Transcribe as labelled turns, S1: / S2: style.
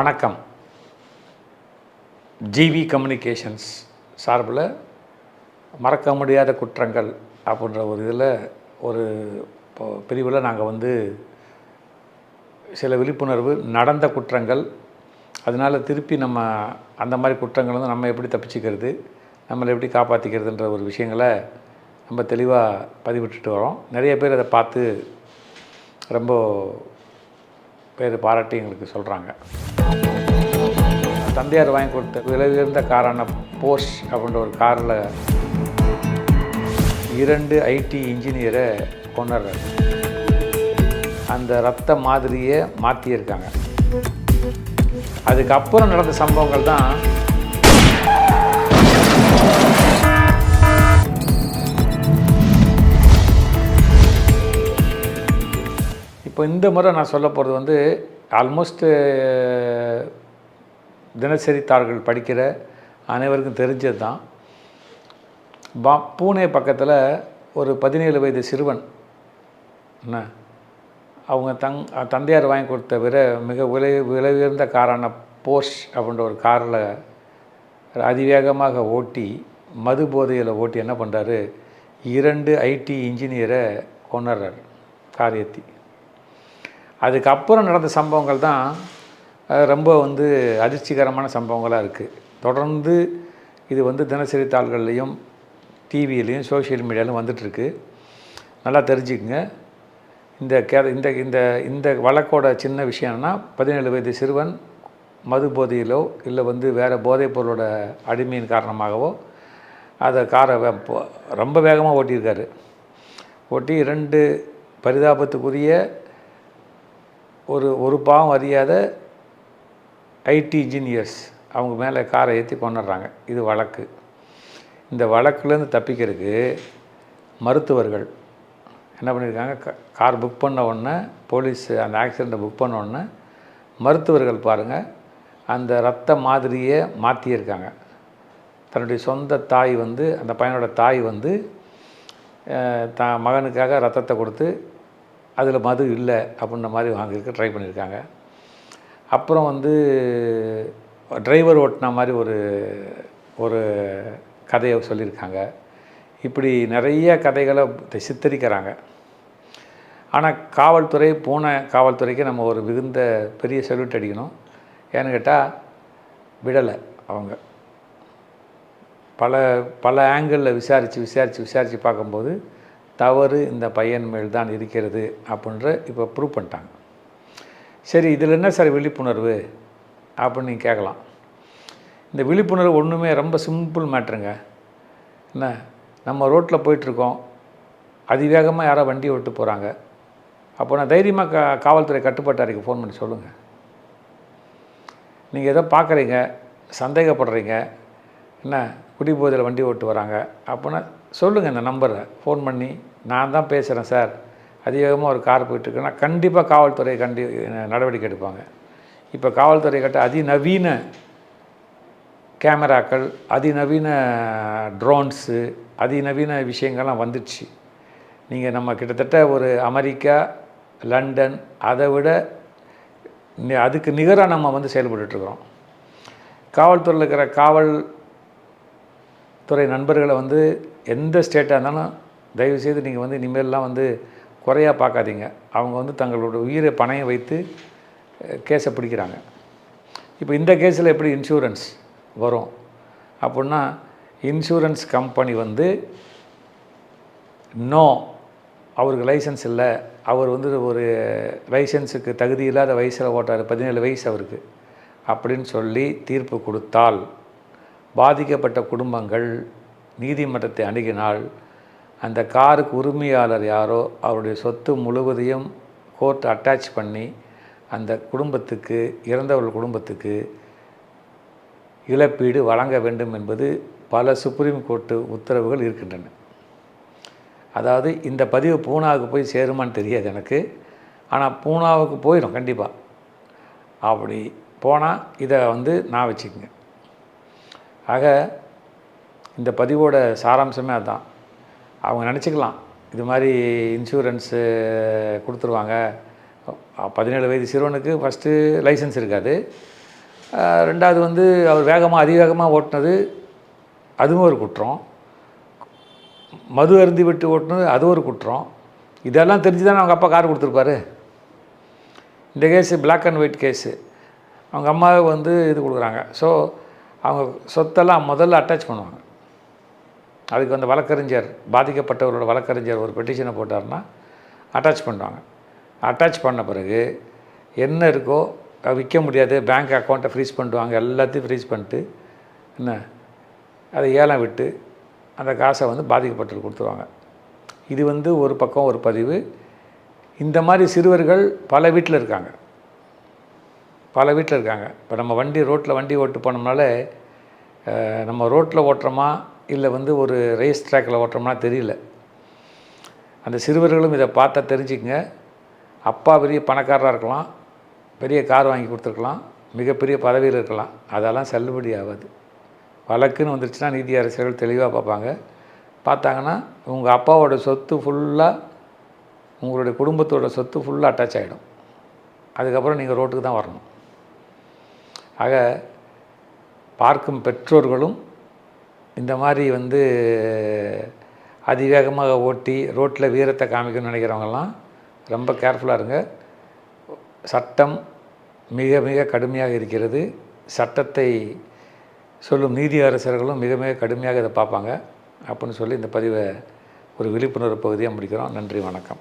S1: வணக்கம். GV communications சார்பில் மறக்க முடியாத குற்றங்கள் அப்படின்ற ஒரு இதில் ஒரு பிரிவில் நாங்கள் வந்து சில விழிப்புணர்வு நடந்த குற்றங்கள். அதனால் திருப்பி நம்ம அந்த மாதிரி குற்றங்கள் வந்து நம்ம எப்படி தப்பிச்சுக்கிறது நம்மளை எப்படி காப்பாற்றிக்கிறதுன்ற ஒரு விஷயங்களை நம்ம தெளிவாக பதிவிட்டுட்டு வரோம். நிறைய பேர் அதை பார்த்து ரொம்ப பேர் பாராட்டி எங்களுக்கு சொல்கிறாங்க தந்தையார் வாங்கி கொடுத்த விலை உயர்ந்த காரான போர்ஷ் அப்படின்ற ஒரு காரில் இரண்டு ஐடி இன்ஜினியரை கொண்டாடுறாரு அந்த ரத்த மாதிரியை மாற்றியிருக்காங்க அதுக்கப்புறம் நடந்த சம்பவங்கள் தான் இப்போ இந்த முறை நான் சொல்ல போகிறது வந்து ஆல்மோஸ்ட்டு தினசரி தாள்கள் படிக்கிற அனைவருக்கும் தெரிஞ்சது தான். பா பூனே பக்கத்தில் ஒரு பதினேழு வயது சிறுவன் என்ன அவங்க தங் தந்தையார் வாங்கி கொடுத்த விர மிக விலை விலை உயர்ந்த காரான போர்ஷ் அப்படின்ற ஒரு காரில் அதிவேகமாக ஓட்டி மது போதையில் ஓட்டி என்ன பண்ணுறாரு? இரண்டு ஐடி இன்ஜினியரை கொண்டுறாரு கார் ஏற்றி அதுக்கப்புறம் நடந்த சம்பவங்கள் தான் ரொம்ப வந்து அதிர்ச்சிகரமான சம்பவங்களாக இருக்குது தொடர்ந்து இது வந்து தினசரி தாள்கள்லேயும் டிவியிலையும் சோஷியல் மீடியாலையும் வந்துட்டுருக்கு நல்லா தெரிஞ்சுக்குங்க. இந்த கே இந்த இந்த இந்த வழக்கோட சின்ன விஷயம் பதினேழு வயது சிறுவன் மது போதையிலோ இல்லை வந்து வேறு போதைப் பொருளோட அடிமையின் காரணமாகவோ அதை காரை வே- ரொம்ப வேகமாக ஓட்டியிருக்காரு. ஓட்டி இரண்டு பரிதாபத்துக்குரிய ஒரு ஒரு பாவம் அறியாத ஐடி இன்ஜினியர்ஸ் அவங்க மேலே காரை ஏற்றி கொண்டுடுறாங்க இது வழக்கு. இந்த வழக்குலேருந்து தப்பிக்கிறதுக்கு மருத்துவர்கள் என்ன பண்ணியிருக்காங்க கார் புக் பண்ண உடனே போலீஸ் அந்த ஆக்சிடெண்ட்டை புக் பண்ண உடனே மருத்துவர்கள் பாருங்கள் அந்த ரத்த மாதிரியை மாற்றியிருக்காங்க தன்னுடைய சொந்த தாய் வந்து அந்த பையனோட தாய் வந்து த தான் மகனுக்காக ரத்தத்தை கொடுத்து அதில் மது இல்லை அப்படின்ற மாதிரி வாங்கியிருக்க ட்ரை பண்ணியிருக்காங்க. அப்புறம் வந்து டிரைவர் ஓட்டின மாதிரி ஒரு ஒரு கதையை சொல்லியிருக்காங்க. இப்படி நிறைய கதைகளை சித்தரிக்கிறாங்க. ஆனால் காவல்துறை பூனை காவல்துறைக்கு நம்ம ஒரு மிகுந்த பெரிய சல்யூட் அடிக்கணும். ஏன்னு கேட்டால் விடலை அவங்க. பல பல ஆங்கிளில் விசாரித்து விசாரித்து விசாரித்து பார்க்கும்போது தவறு இந்த பையன் மேல் தான் இருக்கிறது அப்படின்ற இப்போ ப்ரூவ் பண்ணிட்டாங்க. சரி இதில் என்ன சார் விழிப்புணர்வு அப்படின்னு நீங்கள் கேட்கலாம். இந்த விழிப்புணர்வு ஒன்றுமே ரொம்ப சிம்பிள் மேட்ருங்க என்ன? நம்ம ரோட்டில் போயிட்டுருக்கோம். அதிவேகமாக யாரோ வண்டி விட்டு போகிறாங்க அப்போ நான் தைரியமாக கா காவல்துறை கட்டுப்பாட்டாருக்கு ஃபோன் பண்ணி சொல்லுங்கள் நீங்கள் எதோ பார்க்குறீங்க சந்தேகப்படுறீங்க என்ன? குடிபோதையில் வண்டி ஓட்டு வராங்க. அப்போனா சொல்லுங்கள் இந்த நம்பரை ஃபோன் பண்ணி நான் தான் பேசுகிறேன் சார். அதிவேகமாக ஒரு கார் போயிட்டுருக்குன்னா கண்டிப்பாக காவல்துறை கண்டி நடவடிக்கை எடுப்பாங்க. இப்போ காவல்துறை கட்ட அதிநவீன கேமராக்கள் அதிநவீன ட்ரோன்ஸு அதிநவீன விஷயங்கள்லாம் வந்துடுச்சு. நீங்கள் நம்ம கிட்டத்தட்ட ஒரு அமெரிக்கா லண்டன் அதை விட அதுக்கு நிகராக நம்ம வந்து செயல்பட்டுருக்குறோம் காவல்துறையில் இருக்கிற காவல் துறை நண்பர்களை வந்து எந்த ஸ்டேட்டாக இருந்தாலும் தயவுசெய்து நீங்கள் வந்து இனிமேல்லாம் வந்து குறையாக பார்க்காதீங்க. அவங்க வந்து தங்களோட உயிரை பணையம் வைத்து கேஸை பிடிக்கிறாங்க. இப்போ இந்த கேஸில் எப்படி இன்சூரன்ஸ் வரும்? அப்படின்னா இன்சூரன்ஸ் கம்பெனி வந்து நோ அவருக்கு லைசன்ஸ் இல்லை. அவர் வந்து ஒரு லைசன்ஸுக்கு தகுதி இல்லாத வயசில் ஓட்டார். பதினேழு வயசு அவருக்கு. அப்படின்னு சொல்லி தீர்ப்பு கொடுத்தால் பாதிக்கப்பட்ட குடும்பங்கள் நீதிமன்றத்தை அணுகினால் அந்த காருக்கு உரிமையாளர் யாரோ அவருடைய சொத்து முழுவதையும் கோர்ட் அட்டாச் பண்ணி அந்த குடும்பத்துக்கு இறந்தவர்கள் குடும்பத்துக்கு இழப்பீடு வழங்க வேண்டும் என்பது பல சுப்ரீம் கோர்ட்டு உத்தரவுகள் இருக்கின்றன. அதாவது இந்த பதிவு பூனாவுக்கு போய் சேருமான்னு தெரியாது எனக்கு. ஆனால் பூனாவுக்கு போயிடும் கண்டிப்பாக அப்படி போனால் இதை வந்து நான் வச்சுக்கோங்க. ஆக இந்த பதிவோட சாராம்சமே அதுதான் அவங்க நினச்சிக்கலாம். இது மாதிரி இன்சூரன்ஸு கொடுத்துருவாங்க. பதினேழு வயது சிறுவனுக்கு ஃபஸ்ட்டு லைசன்ஸ் இருக்காது. ரெண்டாவது வந்து அவர் வேகமாக அதிவேகமாக ஓட்டினது அதுவும் ஒரு குற்றம். மது அருந்தி விட்டு ஓட்டினது அது ஒரு குற்றம். இதெல்லாம் தெரிஞ்சு தானே அவங்க அப்பா கார் கொடுத்துருப்பாரு. இந்த case black and white case அவங்க அம்மாவை வந்து இது கொடுக்குறாங்க. ஸோ அவங்க சொத்தெல்லாம் முதல்ல அட்டாச் பண்ணுவாங்க. அதுக்கு வந்து வழக்கறிஞர் பாதிக்கப்பட்டவரோட வழக்கறிஞர் ஒரு பெட்டிஷனை போட்டார்னா அட்டாச் பண்ணுவாங்க. அட்டாச் பண்ண பிறகு என்ன இருக்கோ விற்க முடியாது பேங்க் அக்கௌண்ட்டை ஃப்ரீஸ் பண்ணிடுவாங்க எல்லாத்தையும் ஃப்ரீஸ் பண்ணிட்டு என்ன அதை ஏலம் விட்டு அந்த காசை வந்து பாதிக்கப்பட்டவர் கொடுத்துருவாங்க. இது வந்து ஒரு பக்கம் ஒரு பதிவு. இந்த மாதிரி சிறுவர்கள் பல வீட்டில் இருக்காங்க. பல வீட்டில் இருக்காங்க. இப்போ நம்ம வண்டி ரோட்டில் வண்டி ஓட்டு போனோம்னாலே நம்ம ரோட்டில் ஓட்டுறோமா இல்லை வந்து ஒரு ரேஸ் ட்ராக்கில் ஓட்டுறோம்னா தெரியல. அந்த சிறுவர்களும் இதை பார்த்தா தெரிஞ்சுக்கங்க. அப்பா பெரிய பணக்காரராக இருக்கலாம். பெரிய கார் வாங்கி கொடுத்துருக்கலாம். மிகப்பெரிய பதவியில் இருக்கலாம். அதெல்லாம் செல்லுபடி ஆகாது. வழக்குன்னு வந்துருச்சுன்னா நீதி அரசர்கள் தெளிவாக பார்ப்பாங்க. பார்த்தாங்கன்னா உங்கள் அப்பாவோட சொத்து ஃபுல்லாக உங்களுடைய குடும்பத்தோட சொத்து ஃபுல்லாக அட்டாச் ஆகிடும் அதுக்கப்புறம் நீங்கள் ரோட்டுக்கு தான் வரணும். ஆக பார்க்கும் பெற்றோர்களும் இந்த மாதிரி வந்து அதிவேகமாக ஓட்டி ரோட்டில் வீரத்தை காமிக்கணும்னு நினைக்கிறவங்கெல்லாம் ரொம்ப கேர்ஃபுல்லாக இருங்க. சட்டம் மிக மிக கடுமையாக இருக்கிறது. சட்டத்தை சொல்லும் நீதி அரசர்களும் மிக மிக கடுமையாக இதை பார்ப்பாங்க. அப்படின்னு சொல்லி இந்த பதிவை ஒரு விழிப்புணர்வு பகுதியாக முடிக்கிறோம். நன்றி வணக்கம்.